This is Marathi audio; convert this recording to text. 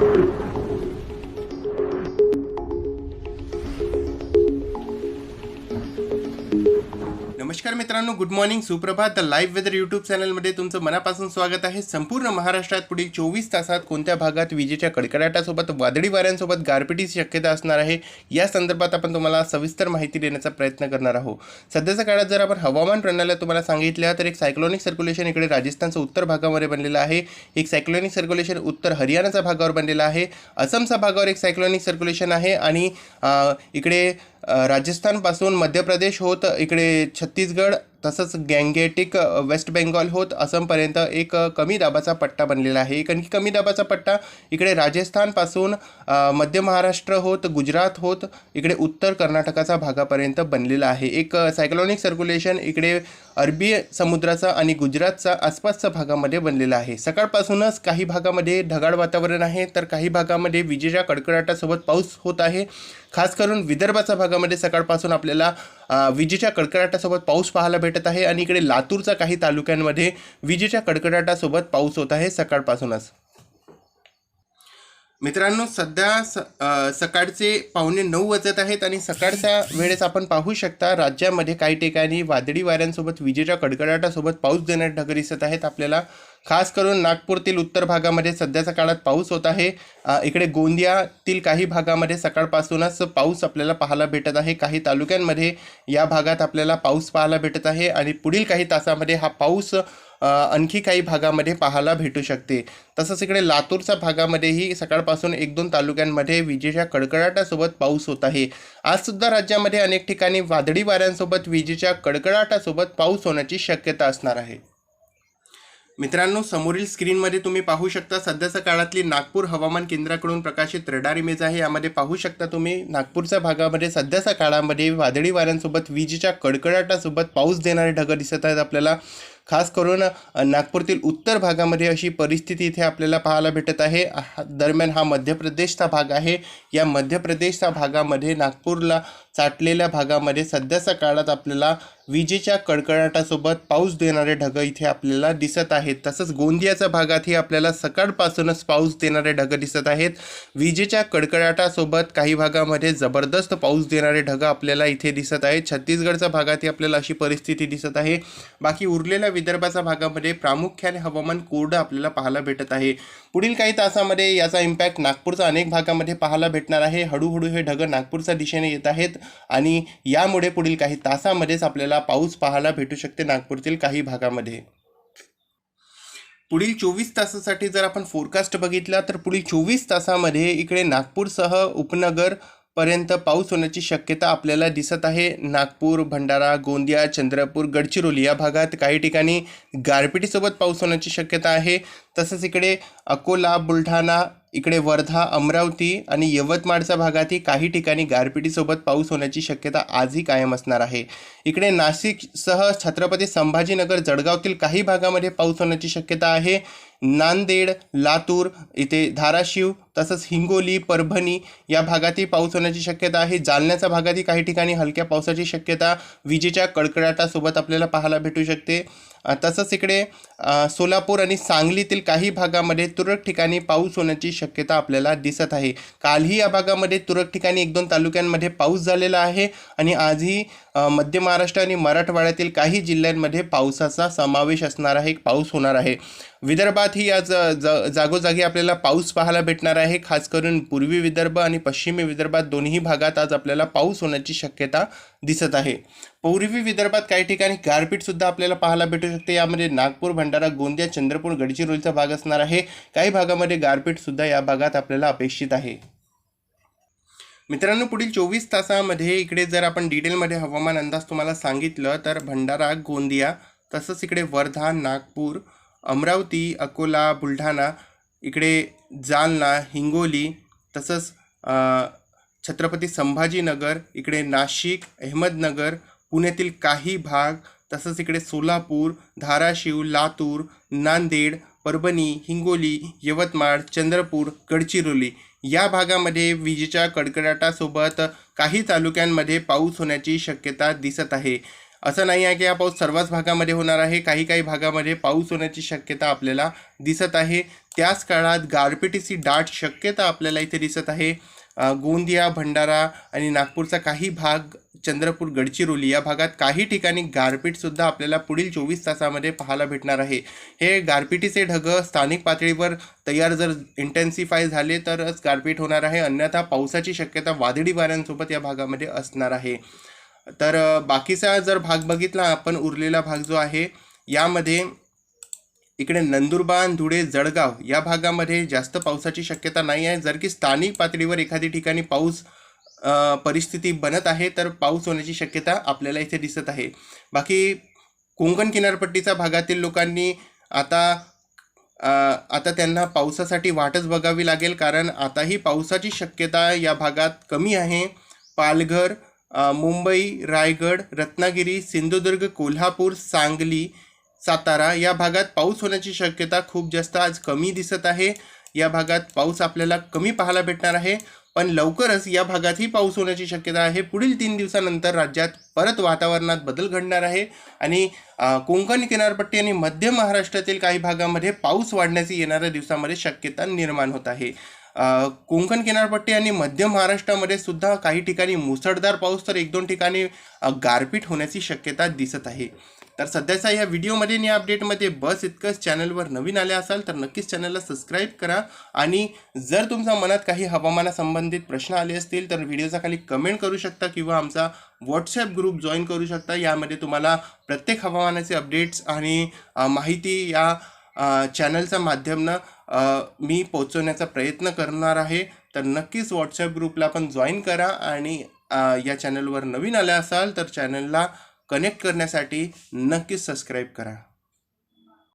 Thank you. नमस्कार मित्रांनो गुड मॉर्निंग सुप्रभात. द लाईव्ह वेदर यूट्यूब चॅनलमध्ये तुमचं मनापासून स्वागत आहे. संपूर्ण महाराष्ट्रात पुढील चोवीस तासात कोणत्या भागात विजेच्या कडकडाटासोबत वादळी वाऱ्यांसोबत गारपिटीची शक्यता असणार आहे? या संदर्भात आपण तुम्हाला सविस्तर माहिती देण्याचा प्रयत्न करणार आहोत. सध्याच्या काळात जर आपण हवामान प्रणाल्या तुम्हाला सांगितल्या तर एक सायक्लोनिक सर्क्युलेशन इकडे राजस्थानचं उत्तर भागामध्ये बनलेलं आहे. एक सायक्लॉनिक सर्क्युलेशन उत्तर हरियाणाच्या भागावर बनलेलं आहे. असमच्या भागावर एक सायक्लोनिक सर्क्युलेशन आहे. आणि इकडे राजस्थानपासून मध्य प्रदेश होत इकडे छत्तीसगड तसंच गँगेटिक वेस्ट बेंगॉल होत असमपर्यंत एक कमी दाबाचा पट्टा बनलेला आहे. एक आणखी कमी दाबाचा पट्टा इकडे राजस्थानपासून मध्य महाराष्ट्र होत गुजरात होत इकडे उत्तर कर्नाटकाचा भागापर्यंत बनलेला आहे. एक सायक्लॉनिक सर्क्युलेशन इकडे अरबी समुद्राचा आणि गुजरातचा आसपासच्या भागामध्ये बनलेला आहे. सकाळपासूनच काही भागामध्ये ढगाळ वातावरण आहे तर काही भागामध्ये विजेच्या कडकडाटासोबत पाऊस होत आहे. खास करून विदर्भाच्या भागामध्ये सकाळपासून आपल्याला विजेच्या कडकडाटासोबत पाऊस पाहायला भेटत आहे आणि इकडे लातूरच्या काही तालुक्यांमध्ये विजेच्या कडकडाटासोबत पाऊस होत आहे सकाळपासूनच. मित्रांनो सध्या स सकाळचे पावणे नऊ वाजत आहेत आणि सकाळच्या वेळेस आपण पाहू शकता राज्यामध्ये काही ठिकाणी वादळी वाऱ्यांसोबत विजेच्या कडकडाटासोबत पाऊस देण्यात ढग दिसत आहेत. आपल्याला खास करून नागपूरतील उत्तर भागामध्ये सध्याच्या काळात पाऊस होत आहे. इकडे गोंदियातील काही भागामध्ये सकाळपासूनच पाऊस आपल्याला पाहायला भेटत आहे. काही तालुक्यांमध्ये या भागात आपल्याला पाऊस पाहायला भेटत आहे आणि पुढील काही तासामध्ये हा पाऊस आणखी काही भागामध्ये पाहायला भेटू शकते. तसंच इकडे लातूरच्या भागामध्येही सकाळपासून एक दोन तालुक्यांमध्ये विजेच्या कडकडाटासोबत पाऊस होत आहे. आजसुद्धा राज्यामध्ये अनेक ठिकाणी वादळी वाऱ्यांसोबत विजेच्या कडकडाटासोबत पाऊस होण्याची शक्यता असणार आहे. मित्रांनो समोरील स्क्रीनमध्ये तुम्ही पाहू शकता सध्याच्या काळातली नागपूर हवामान केंद्राकडून प्रकाशित रडार इमेज आहे. यामध्ये पाहू शकता तुम्ही नागपूरच्या भागामध्ये सध्याच्या काळामध्ये वादळी वाऱ्यांसोबत विजेच्या कडकडाटासोबत पाऊस देणारे ढग दिसत आहेत आपल्याला. खास करून नागपूरतील उत्तर भागामध्ये अशी परिस्थिती इथे आपल्याला पाहायला भेटत आहे. हा- दरम्यान हा मध्य प्रदेशचा भाग आहे. या मध्य प्रदेशच्या भागामध्ये नागपूरला चाटलेल्या भागामध्ये सध्याच्या काळात आपल्याला विजेच्या कडकडाटासोबत पाऊस देणारे ढग इथे आपल्याला दिसत आहेत. तसंच गोंदियाच्या भागातही आपल्याला सकाळपासूनच पाऊस देणारे ढग दिसत आहेत. विजेच्या कडकडाटासोबत काही भागामध्ये जबरदस्त पाऊस देणारे ढग आपल्याला इथे दिसत आहेत. छत्तीसगडच्या भागातही आपल्याला अशी परिस्थिती दिसत आहे. बाकी उरलेल्या विदर्भाच्या भागामध्ये प्रामुख्याने हवामान कोरडं आपल्याला पाहायला भेटत आहे. पुढील काही तासामध्ये याचा इम्पॅक्ट नागपूरच्या अनेक भागामध्ये पाहायला भेटणार आहे. हळूहळू हे ढग नागपूरच्या दिशेने येत आहेत आणि यामुळे पुढील काही तासामध्येच आपल्याला पाऊस पाहायला भेटू शकते नागपूरतील काही भागामध्ये. पुढील चोवीस तासासाठी जर आपण फोरकास्ट बघितला तर पुढील चोवीस तासामध्ये इकडे नागपूरसह उपनगर पर्यंत पाऊस होण्याची शक्यता आपल्याला दिसत आहे. नागपूर भंडारा गोंदिया चंद्रपूर गडचिरोली या भागात काही ठिकाणी गारपिटीसोबत पाऊस होण्याची शक्यता आहे. तसंच इकडे अकोला बुलढाणा इकडे वर्धा अमरावती आणि यवतमाळच्या भागातही काही ठिकाणी गारपिटीसोबत पाऊस होण्याची शक्यता आजही कायम असणार आहे. इकडे नाशिकसह छत्रपती संभाजीनगर जळगावतील काही भागामध्ये पाऊस होण्याची शक्यता आहे. नांदेड लातूर इथे धाराशिव तसंच हिंगोली परभणी या भागातही पाऊस होण्याची शक्यता आहे. जालन्याच्या भागातही काही ठिकाणी हलक्या पावसाची शक्यता विजेच्या कडकडाटासोबत आपल्याला पाहायला भेटू शकते. तसंच इकडे सोलापूर आणि सांगलीतील काही भागामध्ये तुरळक ठिकाणी पाऊस होण्याची शक्यता आपल्याला दिसत आहे. कालही या भागामध्ये तुरळक ठिकाणी एक दोन तालुक्यांमध्ये पाऊस झालेला आहे आणि आजही मध्य महाराष्ट्र आणि मराठवाड्यातील काही जिल्ह्यांमध्ये पावसाचा समावेश असणार आहे पाऊस होणार आहे. विदर्भातही आज जा जागोजागी आपल्याला पाऊस पाहायला भेटणार आहे. खास करून पूर्वी विदर्भ आणि पश्चिमी विदर्भात दोन्ही भागात आज आपल्याला पाऊस होण्याची शक्यता दिसत आहे. पूर्वी विदर्भात काही ठिकाणी गारपीटसुद्धा आपल्याला पाहायला भेटू शकते. यामध्ये नागपूर भंडारा गोंदिया चंद्रपूर गडचिरोलीचा भाग असणार आहे. काही भागामध्ये गारपीटसुद्धा या भागात आपल्याला अपेक्षित आहे. मित्रांनो पुढील चोवीस तासामध्ये इकडे जर आपण डिटेलमध्ये हवामान अंदाज तुम्हाला सांगितलं तर भंडारा गोंदिया तसंच इकडे वर्धा नागपूर अमरावती अकोला बुलढाणा इकडे जालना हिंगोली तसंच छत्रपती संभाजीनगर इकडे नाशिक अहमदनगर पुण्यातील काही भाग तसंच इकडे सोलापूर धाराशिव लातूर नांदेड परभणी हिंगोली यवतमाळ चंद्रपूर गडचिरोली या भागामध्ये विजेच्या कडकडाटासोबत काही तालुक्यांमध्ये पाऊस होण्याची शक्यता दिसत आहे. असं नाही आहे की हा पाऊस सर्वच भागामध्ये होणार आहे. काही काही भागामध्ये पाऊस होण्याची शक्यता आपल्याला दिसत आहे. त्याच काळात गारपिटीची दाट शक्यता आपल्याला इथे दिसत आहे. गोंदिया भंडारा आणि नागपूरचा काही भाग चंद्रपूर गडचिरोली या भागात काही ठिकाणी गारपीटसुद्धा आपल्याला पुढील चोवीस तासामध्ये पाहायला भेटणार आहे. हे गारपिटीचे ढगं स्थानिक पातळीवर तयार जर इंटेन्सिफाय झाले तरच गारपीट होणार आहे. अन्यथा पावसाची शक्यता वादळी वाऱ्यांसोबत या भागामध्ये असणार आहे. तर बाकीचा जर भाग बघितला आपण उरलेला भाग जो आहे यामध्ये इकडे नंदुरबार धुळे जळगाव या भागामध्ये जास्त पावसाची शक्यता नाही आहे. जर की स्थानिक पातळीवर एखादी ठिकाणी पाऊस परिस्थिती बनत आहे तर पाऊस होण्याची शक्यता आपल्याला इथे दिसत आहे. बाकी कोंकण किनारपट्टीच्या भागातील लोकांनी आता आता त्यांना पावसासाठी वाटच बघावी लागेल कारण आताही पावसाची शक्यता या भागात कमी आहे. पालघर मुंबई रायगड रत्नागिरी सिंधुदुर्ग कोल्हापूर सांगली सातारा या भागात पाऊस होण्याची शक्यता खूप जास्त आज कमी दिसत आहे. या भागात पाऊस आपल्याला कमी पाहायला भेटणार आहे. पण लवकरच या भागातही पाऊस होण्याची शक्यता आहे. पुढील तीन दिवसानंतर राज्यात परत वातावरणात बदल घडणार आहे. आणि अ, कोकण किनारपट्टी आणि मध्य महाराष्ट्रातील काही भागामध्ये पाऊस वाढण्याची येणाऱ्या दिवसामध्ये शक्यता निर्माण होत आहे. कोकण किनारपट्टी आणि मध्य महाराष्ट्रामध्ये सुद्धा काही ठिकाणी मुसळधार पाऊस तर एक दोन ठिकाणी गारपीट होण्याची शक्यता दिसत आहे. तर सध्याचा या व्हिडिओमध्ये आणि या अपडेटमध्ये बस इतकंच चॅनलवर नवीन आले असाल तर नक्कीच चॅनलला सबस्क्राईब करा आणि जर तुमच्या मनात काही हवामानासंबंधित प्रश्न आले असतील तर व्हिडिओचा खाली कमेंट करू शकता किंवा आमचा व्हॉट्सॲप ग्रुप जॉईन करू शकता. यामध्ये तुम्हाला प्रत्येक हवामानाचे अपडेट्स आणि माहिती या चॅनलच्या माध्यमनं मी पोचवण्याचा प्रयत्न करणार आहे. तर नक्कीच व्हॉट्सअप ग्रुपला पण जॉईन करा आणि या चॅनलवर नवीन आल्या असाल तर चॅनलला कनेक्ट करण्यासाठी नक्कीच सबस्क्राईब करा.